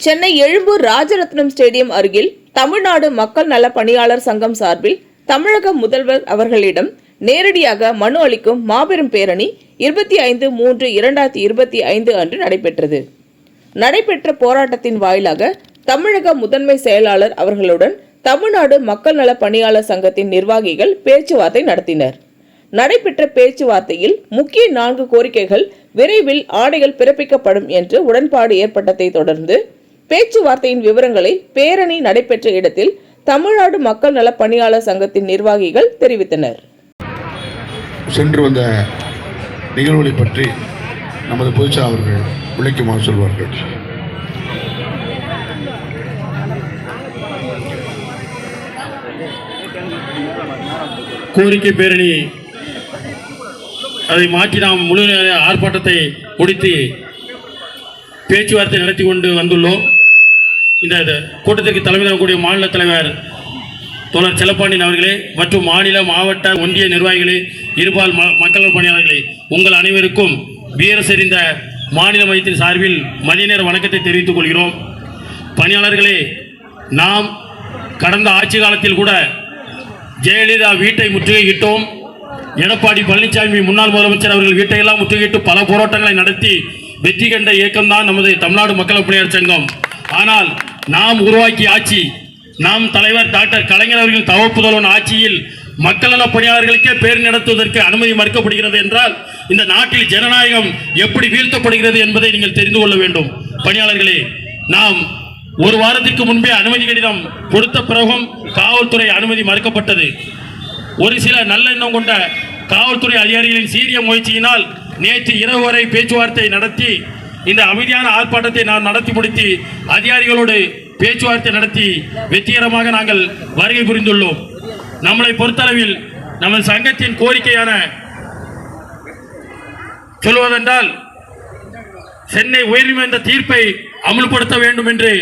Chennai Egmore Rajaratnam stadium அருகில் தமிழ்நாடு மக்கள் நல பணியாளர் சங்கம் சார்பில் தமிழக முதல்வர் அவர்களிடம் நேரடியாக மனு அளிக்கும் மாபெரும் பேரணி இருபத்தி ஐந்து மூன்று இரண்டாயிரத்தி இருபத்தி ஐந்து அன்று நடைபெற்றது. நடைபெற்ற போராட்டத்தின் வாயிலாக தமிழக முதன்மை செயலாளர் அவர்களுடன் தமிழ்நாடு மக்கள் நல பணியாளர் சங்கத்தின் நிர்வாகிகள் பேச்சுவார்த்தை நடத்தினர். நடைபெற்ற பேச்சுவார்த்தையில் முக்கிய நான்கு கோரிக்கைகள் விரைவில் ஆணைகள் பிறப்பிக்கப்படும் என்று உடன்பாடு ஏற்பட்டதை தொடர்ந்து பேச்சுவார்த்தையின் விவரங்களை பேரணி நடைபெற்ற இடத்தில் தமிழ்நாடு மக்கள் நல பணியாளர் சங்கத்தின் நிர்வாகிகள் தெரிவித்தனர். சென்று வந்த நிகழ்வுகளை பற்றி நமது பொதுச்சா அவர்கள் விளக்கமாக சொல்வார்கள். கோரிக்கை பேரணி அதை மாற்றி நாம் முழு ஆர்ப்பாட்டத்தை முடித்து பேச்சுவார்த்தை நடத்தி கொண்டு வந்துள்ளோம். இந்த இது கூட்டத்திற்கு தலைமை தாங்கக்கூடிய மாநில தலைவர் தோழர் செல்லப்பாண்டியன் அவர்களே மற்றும் மாநில மாவட்ட ஒன்றிய நிர்வாகிகளே இருபால் ம மக்கள் பணியாளர்களே உங்கள் அனைவருக்கும் வீர செறிந்த மாநில மையத்தின் சார்பில் மதிய நேர வணக்கத்தை தெரிவித்துக் கொள்கிறோம். பணியாளர்களே நாம் கடந்த ஆட்சி காலத்தில் கூட ஜெயலலிதா வீட்டை முற்றுகையிட்டோம். எடப்பாடி பழனிசாமி முன்னாள் முதலமைச்சர் அவர்கள் வீட்டையெல்லாம் முற்றுகையிட்டு பல போராட்டங்களை நடத்தி வெற்றி கண்ட இயக்கம்தான் நமது தமிழ்நாடு மக்கள் பணியாளர் சங்கம். ஆனால் நாம் உருவாக்கிய ஆட்சி நாம் தலைவர் டாக்டர் கலைஞர் அவர்கள் தவப்புதல்வன் ஆட்சியில் மக்கள் நல பணியாளர்களுக்கே பேர் நடத்துவதற்கு அனுமதி மறுக்கப்படுகிறது என்றால் இந்த நாட்டில் ஜனநாயகம் எப்படி வீழ்த்தப்படுகிறது என்பதை நீங்கள் தெரிந்து கொள்ள வேண்டும். பணியாளர்களே நாம் ஒரு வாரத்திற்கு முன்பே அனுமதி கடிதம் கொடுத்த பிறகும் காவல்துறை அனுமதி மறுக்கப்பட்டது. ஒரு சில நல்லெண்ணம் கொண்ட காவல்துறை அதிகாரிகளின் சீரிய முயற்சியினால் நேற்று இரவு வரை பேச்சுவார்த்தை நடத்தி இந்த அமைதியான ஆர்ப்பாட்டத்தை நாம் நடத்தி முடித்து அதிகாரிகளோடு பேச்சுவார்த்தை நடத்தி வெற்றிகரமாக நாங்கள் வருகை புரிந்துள்ளோம். நம்மளை பொறுத்தளவில் நமது சங்கத்தின் கோரிக்கையான சொல்வதென்றால் சென்னை உயர்நீதிமன்ற தீர்ப்பை அமுல்படுத்த வேண்டும் என்று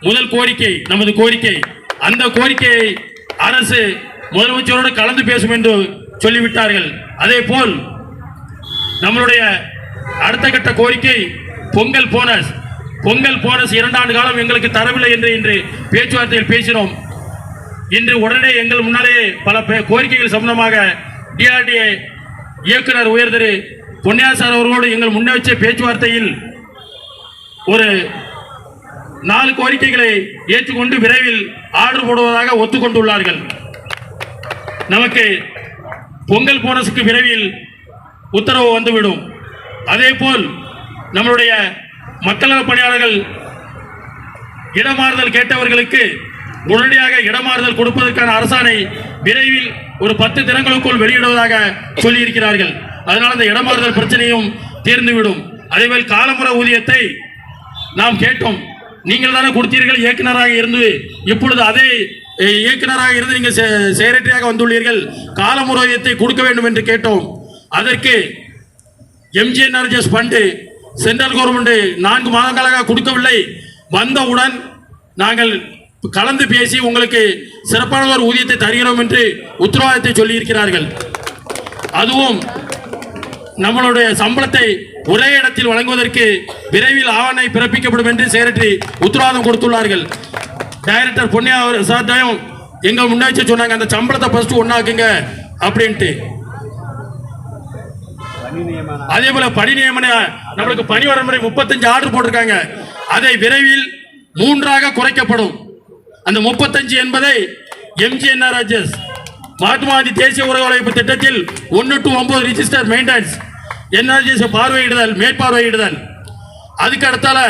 முதல் கோரிக்கை நமது கோரிக்கை. அந்த கோரிக்கையை அரசு முதலமைச்சரோடு கலந்து பேசும் என்று சொல்லிவிட்டார்கள். அதே போல் நம்மளுடைய அடுத்த கட்ட கோரிக்கை பொங்கல் போனஸ். பொங்கல் போனஸ் இரண்டாண்டு காலம் எங்களுக்கு தரவில்லை என்று இன்று பேச்சுவார்த்தையில் பேசினோம். இன்று உடனே எங்கள் முன்னாலே பல கோரிக்கைகள் சம்பந்தமாக டிஆர்டிஏ இயக்குனர் உயர்திரு பொன்னியாசார் அவர்களோடு எங்கள் முன்னே வச்ச பேச்சுவார்த்தையில் ஒரு நாலு கோரிக்கைகளை ஏற்றுக்கொண்டு விரைவில் ஆர்டர் போடுவதாக ஒத்துக்கொண்டுள்ளார்கள். நமக்கு பொங்கல் போனஸுக்கு விரைவில் உத்தரவு வந்துவிடும். அதேபோல் நம்மளுடைய மக்களவை பணியாளர்கள் இடமாறுதல் கேட்டவர்களுக்கு உடனடியாக இடமாறுதல் கொடுப்பதற்கான அரசாணை விரைவில் ஒரு பத்து தினங்களுக்குள் வெளியிடுவதாக சொல்லியிருக்கிறார்கள். அதனால் அந்த இடமாறுதல் பிரச்சனையும் தீர்ந்துவிடும். அதேபோல் காலமுறை ஊதியத்தை நாம் கேட்டோம். நீங்கள் தானே கொடுத்தீர்கள் இயக்குனராக இருந்து இப்பொழுது அதே இயக்குநராக இயக்குனராக இருந்து நீங்கள் செயலற்றியாக வந்துள்ளீர்கள். காலமுறை ஊதியத்தை கொடுக்க வேண்டும் என்று கேட்டோம். அதற்கு எம்ஜிஎன்ஆர்ஜிஎஸ் ஃபண்டு சென்ட்ரல் கவர்மெண்ட் நான்கு மாதங்களாக கொடுக்கவில்லை. வந்தவுடன் நாங்கள் கலந்து பேசி உங்களுக்கு சிறப்பான ஒரு ஊதியத்தை தருகிறோம் என்று உத்தரவாதத்தை சொல்லியிருக்கிறார்கள். அதுவும் நம்மளுடைய சம்பளத்தை ஒரே இடத்தில் வழங்குவதற்கு விரைவில் ஆவணை பிறப்பிக்கப்படும் என்று செயலற்றி உத்தரவாதம் கொடுத்துள்ளார்கள். டைரக்டர் பொன்னியா சார்டையும் எங்கள் முன்னே சொன்னாங்க அந்த சம்பளத்தை ஃபர்ஸ்ட் ஒன்றாக்குங்க அப்படின்ட்டு. அதே போல பணி நியமன நம்மளுக்கு பணி வரமுறை முப்பத்தஞ்சு ஆர்டர் போட்டிருக்காங்க. அதை விரைவில் மூன்றாக குறைக்கப்படும். அந்த முப்பத்தஞ்சு என்பதை எம்ஜிஎன்ஆர்எஸ் மகாத்மா காந்தி தேசிய உறவு திட்டத்தில் ஒன்று டு ஒன்பது ரிஜிஸ்டர் மெயின்டெனன்ஸ் என்ஆர்ஜிஎஸ் பார்வையிடுதல் மேற்பார்வையிடுதல். அதுக்கு அடுத்தால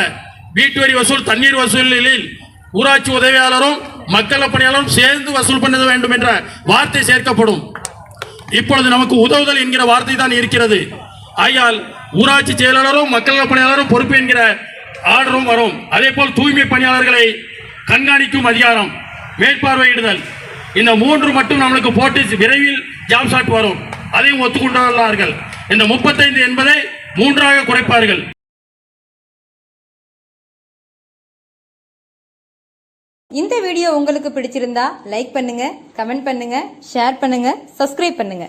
வீட்டு வரி வசூல் தண்ணீர் வசூலில் ஊராட்சி உதவியாளரும் மக்கள் பணியாளரும் சேர்ந்து வசூல் பண்ண வேண்டும் என்ற வார்த்தை சேர்க்கப்படும். இப்பொழுது நமக்கு உதவுதல் என்கிற வார்த்தை தான் இருக்கிறது. ஆகையால் ஊராட்சி செயலாளரும் மக்கள் பணியாளரும் பொறுப்பு என்கிற ஆர்டரும் வரும். அதே போல் தூய்மை பணியாளர்களை கண்காணிக்கும் அதிகாரம் மேற்பார்வையிடுதல். இந்த மூன்று மட்டும் நம்மளுக்கு போட்டு விரைவில் ஜாப் ஷாட் வரும். அதையும் ஒத்துக்கொண்டுள்ளார்கள் இந்த முப்பத்தைந்து என்பதை மூன்றாக குறைப்பார்கள். இந்த வீடியோ உங்களுக்கு பிடிச்சிருந்தா லைக் பண்ணுங்க கமெண்ட் பண்ணுங்க ஷேர் பண்ணுங்க சப்ஸ்கிரைப் பண்ணுங்க.